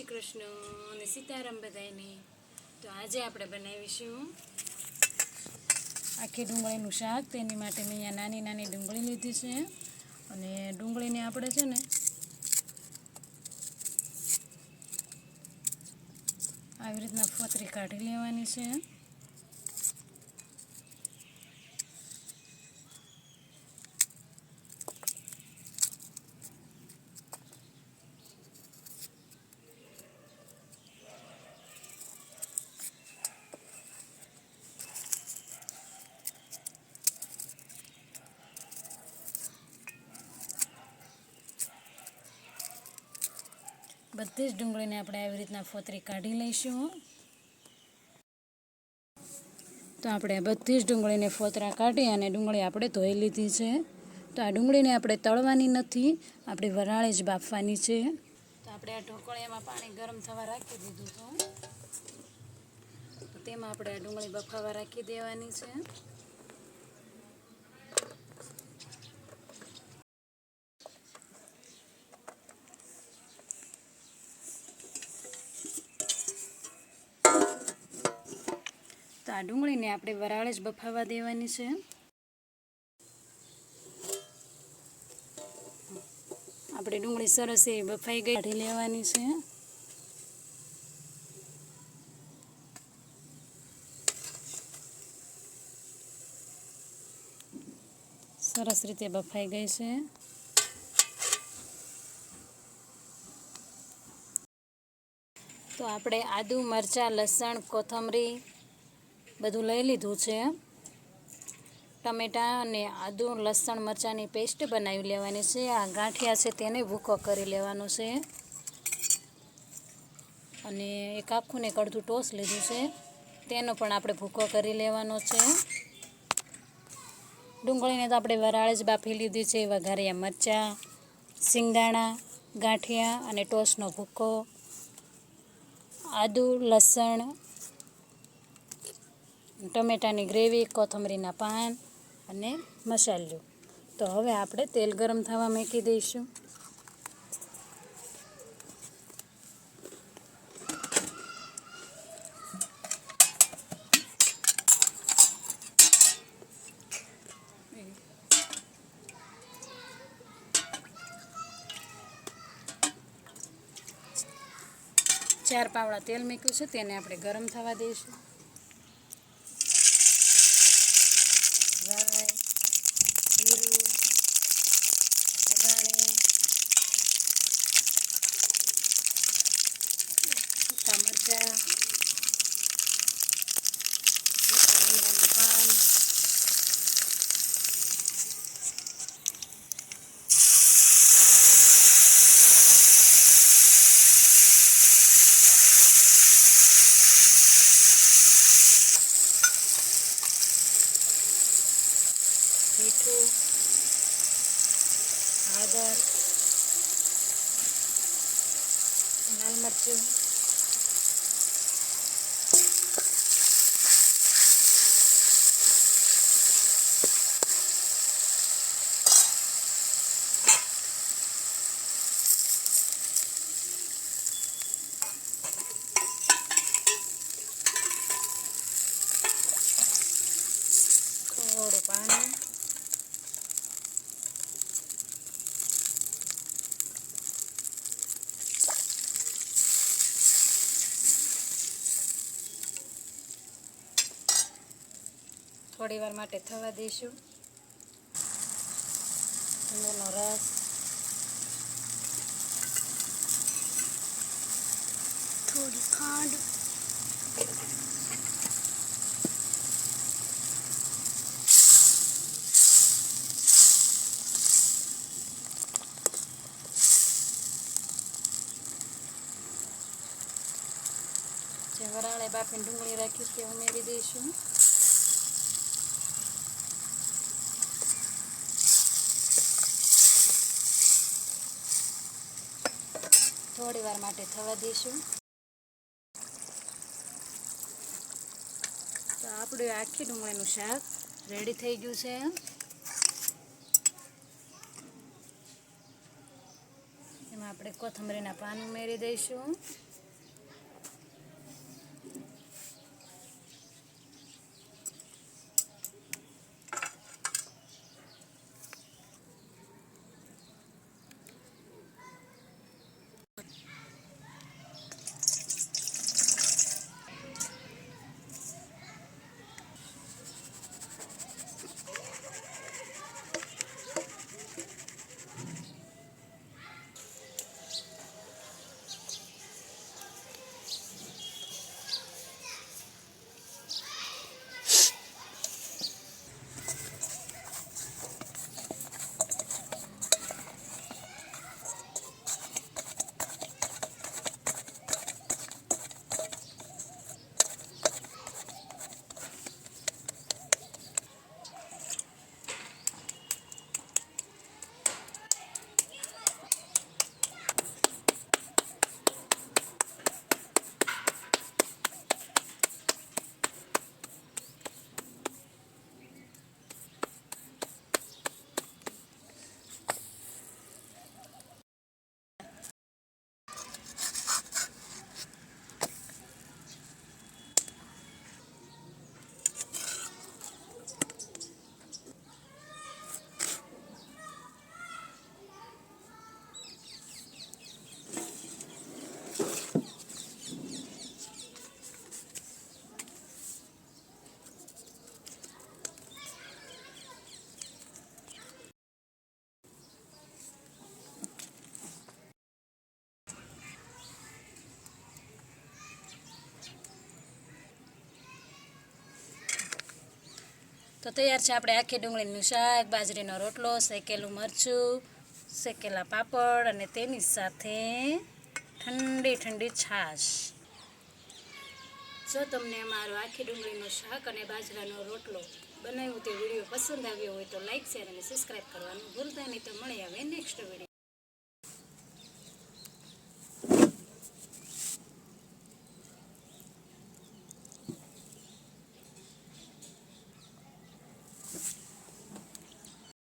શ્રી કૃષ્ણ અને સીતારામ બધાને તો આજે આપણે બનાવીશું આખી ડુંગળીનું શાક. તેની માટે મેં અહીંયા નાની નાની ડુંગળી લીધી છે. અને ડુંગળીને આપણે છે ને આવી રીતના ફોતરી કાઢી લેવાની છે. બધી જ ડુંગળીને આપણે આવી રીતના ફોતરી કાઢી લઈશું તો આપણે બધી જ ડુંગળીને ફોતરા કાઢી અને ડુંગળી આપણે ધોઈ લીધી છે. તો આ ડુંગળીને આપણે તળવાની નથી, આપણે વરાળે જ બાફવાની છે. તો આપણે આ ઢોકળિયામાં પાણી ગરમ થવા રાખી દીધું હતું તેમાં આપણે આ ડુંગળી બફાવા રાખી દેવાની છે. આ ડુંગળીને આપણે વરાળે જ બફાવા દેવાની છે. આપણે ડુંગળી સરસ એ બફાઈ ગઈ. કાઢી લેવાની છે. સરસ રીતે બફાઈ ગઈ છે. તો આપણે આદુ, મરચાં, લસણ, કોથમરી બધું લઈ લીધું છે. ટમેટાં અને આદું, લસણ, મરચાંની પેસ્ટ બનાવી લેવાની છે. આ ગાંઠિયા છે તેને ભૂકો કરી લેવાનો છે. અને એક આખું ને કડધું ટોસ લીધું છે. તેનો પણ આપણે ભૂકો કરી લેવાનો છે. ડુંગળીને તો આપણે વરાળ જ બાફી લીધી છે. વઘારિયા મરચાં સિંગાણા ગાંઠિયા અને ટોસનો ભૂકો. આદુ, લસણ ટમેટાની ગ્રેવી, કોથમરીના પાન અને મસાલો. તો હવે આપણે તેલ ગરમ થવા મૂકી દઈશું. ચાર પાવડા તેલ મૂક્યું છે, તેને આપણે ગરમ થવા દઈશું. રાઈ જીરું વઘાણી સૂકા લાલ મરચું થોડું પાણી થોડી વાર માટે થવા દઈશું. લીંબુનો રસ. થોડી ખાંડ. જે વરાળે બાફીને ડુંગળી રાખી તે ઉમેરી દઈશું. થોડી વાર માટે થવા દઈશું. તો આપણું આખી ડુંગળીનું શાક રેડી થઈ ગયું છે. એમાં આપણે કોથમરીના પાન ઉમેરી દઈશું. તો તૈયાર છે આપણે આખી ડુંગળીનું શાક, બાજરીનો રોટલો, શેકેલું મરચું, શેકેલા પાપડ અને તેની સાથે ઠંડી ઠંડી છાશ. જો તમને અમારો આખી ડુંગળીનું શાક અને બાજરાનો રોટલો બનાવ્યું તે વીડિયો પસંદ આવ્યો હોય તો લાઈક શેર અને સબસ્ક્રાઈબ કરવાનું ભૂલતા નહીં. તો મળી આવે નેક્સ્ટ વીડિયો